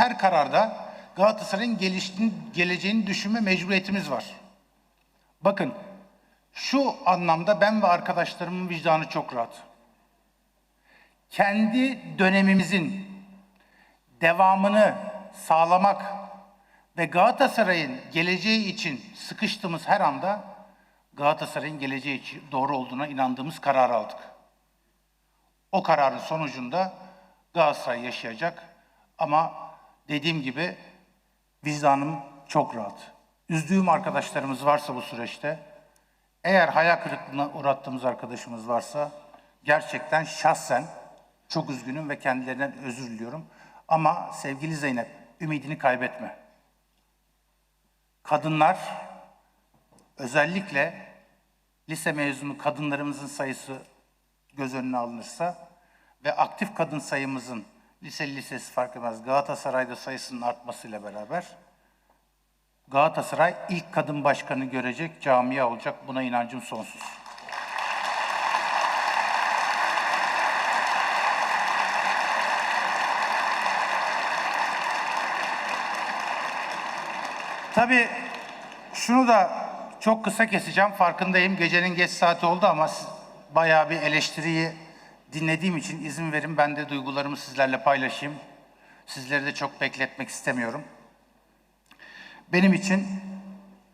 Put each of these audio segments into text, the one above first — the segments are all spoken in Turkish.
her kararda Galatasaray'ın geleceğini düşünme mecburiyetimiz var. Bakın şu anlamda ben ve arkadaşlarımın vicdanı çok rahat. Kendi dönemimizin devamını sağlamak ve Galatasaray'ın geleceği için sıkıştığımız her anda Galatasaray'ın geleceği için doğru olduğuna inandığımız kararı aldık. O kararın sonucunda Galatasaray yaşayacak ama dediğim gibi vicdanım çok rahat. Üzdüğüm arkadaşlarımız varsa bu süreçte, eğer hayal kırıklığına uğrattığımız arkadaşımız varsa gerçekten şahsen çok üzgünüm ve kendilerinden özür diliyorum. Ama sevgili Zeynep, ümidini kaybetme. Kadınlar, özellikle lise mezunu kadınlarımızın sayısı göz önüne alınırsa ve aktif kadın sayımızın liseli lisesi fark etmez Galatasaray'da sayısının artmasıyla beraber Galatasaray ilk kadın başkanı görecek camia olacak. Buna inancım sonsuz. Tabii şunu da çok kısa keseceğim. Farkındayım. Gecenin geç saati oldu ama bayağı bir eleştiriyi dinlediğim için izin verin ben de duygularımı sizlerle paylaşayım. Sizleri de çok bekletmek istemiyorum. Benim için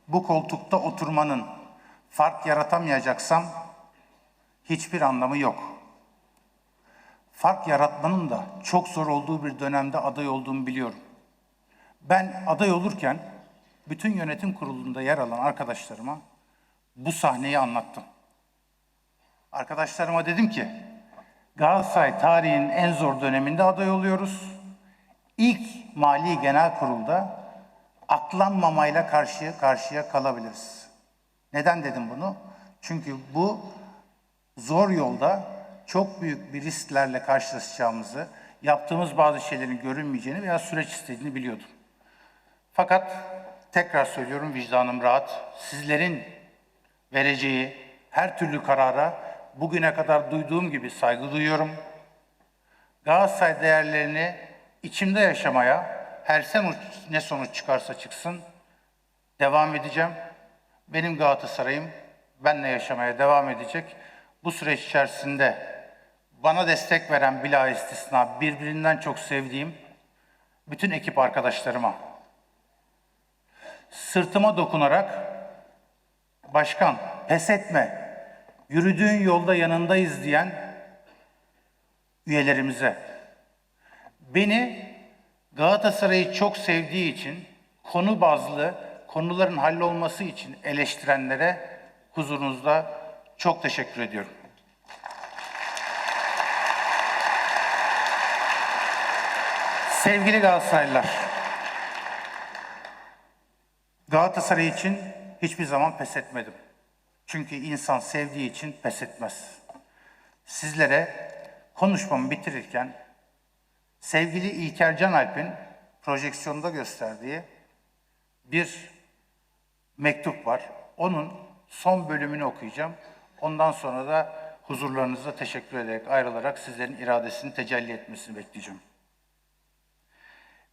bu koltukta oturmanın fark yaratamayacaksam hiçbir anlamı yok. Fark yaratmanın da çok zor olduğu bir dönemde aday olduğumu biliyorum. Ben aday olurken bütün yönetim kurulunda yer alan arkadaşlarıma bu sahneyi anlattım. Arkadaşlarıma dedim ki Galatasaray tarihinin en zor döneminde aday oluyoruz. İlk Mali Genel Kurul'da aklanmamayla karşıya karşıya kalabiliriz. Neden dedim bunu? Çünkü bu zor yolda çok büyük bir risklerle karşılaşacağımızı, yaptığımız bazı şeylerin görünmeyeceğini veya süreç istediğini biliyordum. Fakat tekrar söylüyorum vicdanım rahat. Sizlerin vereceği her türlü karara bugüne kadar duyduğum gibi saygı duyuyorum. Galatasaray değerlerini içimde yaşamaya her sonuç, ne sonuç çıkarsa çıksın devam edeceğim. Benim Galatasaray'ım benle yaşamaya devam edecek. Bu süreç içerisinde bana destek veren bila istisna birbirinden çok sevdiğim bütün ekip arkadaşlarıma sırtıma dokunarak başkan pes etme yürüdüğün yolda yanındayız diyen üyelerimize beni Galatasaray'ı çok sevdiği için konu bazlı konuların hallolması için eleştirenlere huzurunuzda çok teşekkür ediyorum. Sevgili Galatasaraylılar, Galatasaray için hiçbir zaman pes etmedim. Çünkü insan sevdiği için pes etmez. Sizlere konuşmamı bitirirken sevgili İlker Canalp'in projeksiyonda gösterdiği bir mektup var. Onun son bölümünü okuyacağım. Ondan sonra da huzurlarınızda teşekkür ederek ayrılarak sizlerin iradesini tecelli etmesini bekleyeceğim.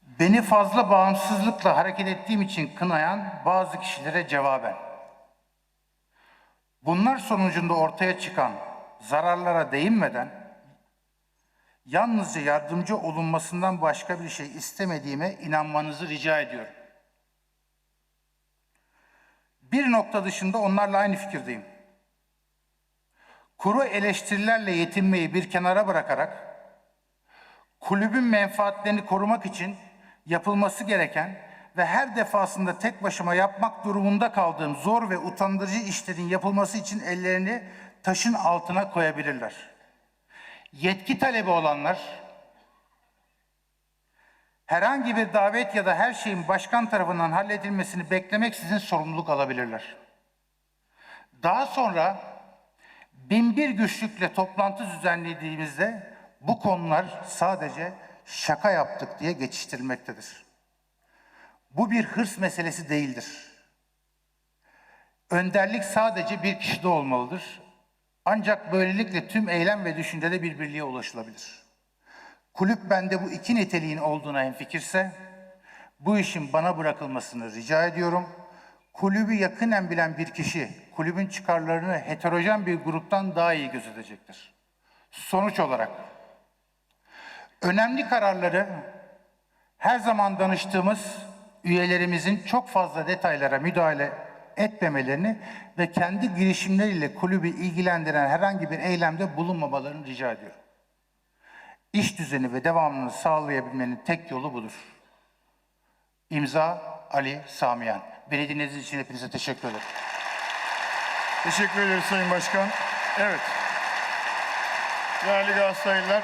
Beni fazla bağımsızlıkla hareket ettiğim için kınayan bazı kişilere cevaben. Bunlar sonucunda ortaya çıkan zararlara değinmeden yalnızca yardımcı olunmasından başka bir şey istemediğime inanmanızı rica ediyorum. Bir nokta dışında onlarla aynı fikirdeyim. Kuru eleştirilerle yetinmeyi bir kenara bırakarak kulübün menfaatlerini korumak için yapılması gereken ve her defasında tek başıma yapmak durumunda kaldığım zor ve utandırıcı işlerin yapılması için ellerini taşın altına koyabilirler. Yetki talebi olanlar herhangi bir davet ya da her şeyin başkan tarafından halledilmesini beklemeksizin sorumluluk alabilirler. Daha sonra binbir güçlükle toplantı düzenlediğimizde bu konular sadece şaka yaptık diye geçiştirilmektedir. Bu bir hırs meselesi değildir. Önderlik sadece bir kişide olmalıdır. Ancak böylelikle tüm eylem ve düşüncede bir birliğe ulaşılabilir. Kulüp bende bu iki niteliğin olduğuna hemfikirse, bu işin bana bırakılmasını rica ediyorum. Kulübü yakinen bilen bir kişi, kulübün çıkarlarını heterojen bir gruptan daha iyi gözetecektir. Sonuç olarak, önemli kararları her zaman danıştığımız üyelerimizin çok fazla detaylara müdahale etmemelerini ve kendi girişimleriyle kulübü ilgilendiren herhangi bir eylemde bulunmamalarını rica ediyorum. İş düzeni ve devamını sağlayabilmenin tek yolu budur. İmza Ali Samiyan. Beni dinlediğiniz için hepinize teşekkür ederim. Teşekkür ederiz Sayın Başkan. Evet. Değerli Galatasaraylılar,